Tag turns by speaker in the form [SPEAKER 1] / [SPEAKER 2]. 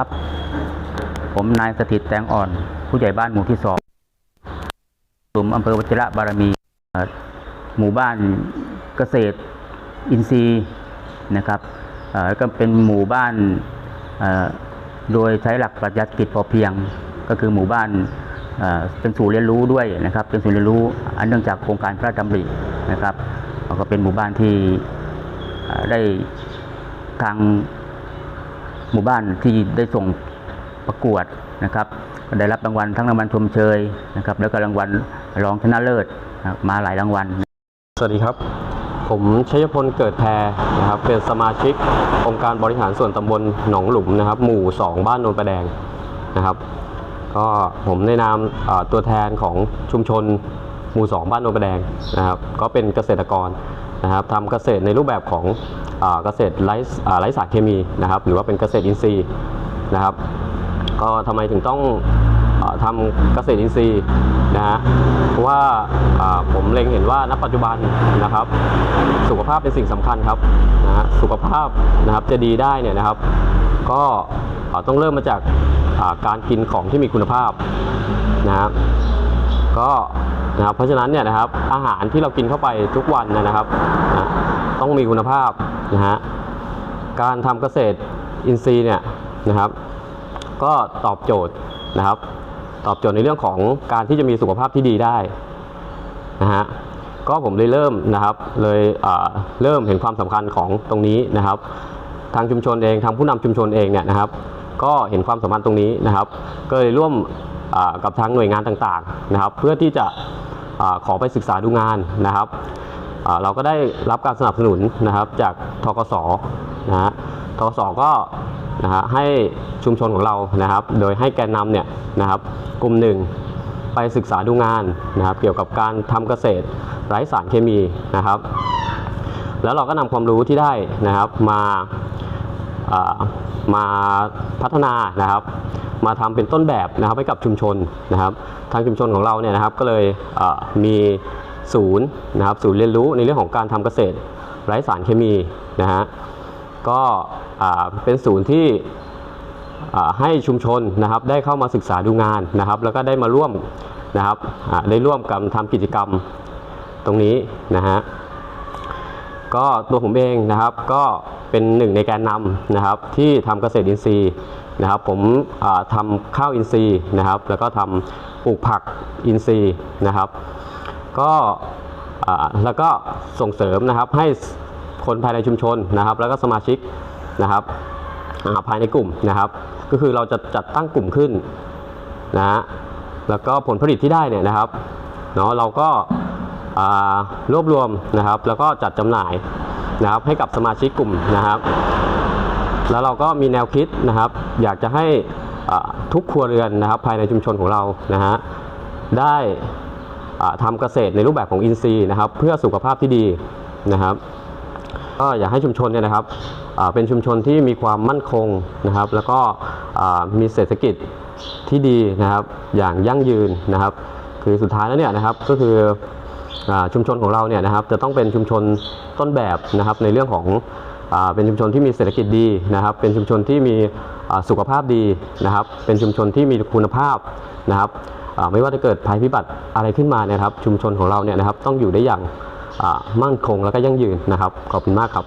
[SPEAKER 1] ครับ ผมนายสถิตแตงอ่อน ผู้ใหญ่บ้านหมู่ที่สองกลุ่มอำเภอวชิระบารมี หมู่บ้านเกษตรอินทรีย์นะครับก็เป็นหมู่บ้านโดยใช้หลักปรัชญากิจพอเพียง ก็คือหมู่บ้านเป็นศูนย์เรียนรู้ด้วยนะครับ เป็นศูนย์เรียนรู้อันเนื่องจากโครงการพระราชดำรินะครับก็เป็นหมู่บ้านที่ได้ทาง หมู่บ้านที่ได้ส่งประกวดนะครับได้รับรางวัลทั้งรางวัลชมเชยนะครับแล้วก็รางวัลรองชนะเลิศมาหลายรางวัล
[SPEAKER 2] สวัสดีครับ ผมชัยพลเกิดแพรนะครับเป็นสมาชิกองค์การบริหารส่วนตำบลหนองหลุมนะครับ หมู่ 2 บ้านโนนประแดงนะครับก็ผมในนามตัวแทนของชุมชนหมู่ 2 บ้านโนนประแดงนะครับ ก็เป็นเกษตรกร นะครับทำเกษตรในรูปแบบของเอ่อเกษตรไร้ไร้สารเคมีนะครับ หรือว่าเป็นเกษตรอินทรีย์นะครับ ก็ทำไมถึงต้องออทำเกษตรอินทรีย์นะฮะเพราะว่าผมเล็งเห็นว่าณปัจจุบันนะครับ สุขภาพเป็นสิ่งสำคัญครับนะฮะสุขภาพนะครับจะดีได้เนี่ยนะครับ ก็ต้องเริ่มมาจากการกินของที่มีคุณภาพนะครับก็ นะครับเพราะฉะนั้นเนี่ยนะครับอาหารที่เรากินเข้าไปทุกวันนะครับนะต้องมีคุณภาพนะฮะการทำเกษตรอินทรีย์เนี่ยนะครับ ก็ตอบโจทย์นะครับ ตอบโจทย์ในเรื่องของการที่จะมีสุขภาพที่ดีได้นะฮะก็ผมเลยเริ่มนะครับเลยอ่าเริ่มเห็นความสำคัญของตรงนี้นะครับ ทางชุมชนเองทางผู้นำชุมชนเองเนี่ยนะครับ ก็เห็นความสำคัญตรงนี้นะครับ ก็เลยร่วม กับทางหน่วยงานต่างๆนะครับ เพื่อที่จะอขอไปศึกษาดูงานนะครับเราก็ได้รับการสนับสนุนนะครับจากทกสนะฮะทกสก็นะฮะให้ชุมชนของเรานะครับ โดยให้แกนนำเนี่ยนะครับกลุ่มหนึ่งไปศึกษาดูงานนะครับเกี่ยวกับการทำเกษตรไร้สารเคมีนะครับ แล้วเราก็นำความรู้ที่ได้นะครับมาอ่ามาพัฒนานะครับ มาทำเป็นต้นแบบนะครับให้กับชุมชนนะครับ ทางชุมชนของเราเนี่ยนะครับก็เลยมีศูนย์นะครับศูนย์เรียนรู้ในเรื่องของการทำเกษตรไร้สารเคมีนะฮะก็เป็นศูนย์ที่ให้ชุมชนนะครับได้เข้ามาศึกษาดูงานนะครับ แล้วก็ได้มาร่วมนะครับได้ร่วมกันทำกิจกรรมตรงนี้นะฮะ ก็ตัวผมเองนะครับ ก็เป็นหนึ่งในแกนนำนะครับ ที่ทำเกษตรอินทรีย์นะครับ ผมอ่าทำข้าวอินทรีย์นะครับ แล้วก็ทำปลูกผักอินทรีย์นะครับ ก็แล้วก็ส่งเสริมนะครับให้คนภายในชุมชนนะครับ แล้วก็สมาชิกนะครับาภายในกลุ่มนะครับ ก็คือเราจะจัดตั้งกลุ่มขึ้นนะฮะแล้วก็ผลผลิตที่ได้เนี่ยนะครับเนาะเราก็ รวบรวมนะครับ แล้วก็จัดจำหน่ายนะครับให้กับสมาชิกกลุ่มนะครับ แล้วเราก็มีแนวคิดนะครับ อยากจะให้ทุกครัวเรือนนะครับ ภายในชุมชนของเรานะฮะได้ทำเกษตรในรูปแบบของอินทรีย์นะครับ เพื่อสุขภาพที่ดีนะครับก็อยากให้ชุมชนเนี่ยนะครับเป็นชุมชนที่มีความมั่นคงนะครับ แล้วก็มีเศรษฐกิจที่ดีนะครับ อย่างยั่งยืนนะครับ คือสุดท้ายแล้วเนี่ยนะครับก็คือ ชุมชนของเราเนี่ยนะครับจะต้องเป็นชุมชนต้นแบบนะครับในเรื่องของอเป็นชุมชนที่มีเศรษฐกิจดีนะครับ เป็นชุมชนที่มีสุขภาพดีนะครับ เป็นชุมชนที่มีคุณภาพนะครับไม่ว่าจะเกิดภัยพิบัติอะไรขึ้นมาเนี่ยนะครับ ชุมชนของเราเนี่ยนะครับต้องอยู่ได้อย่างมั่นคงแล้วก็ยั่งยืนนะครับขอบคุณมากครับ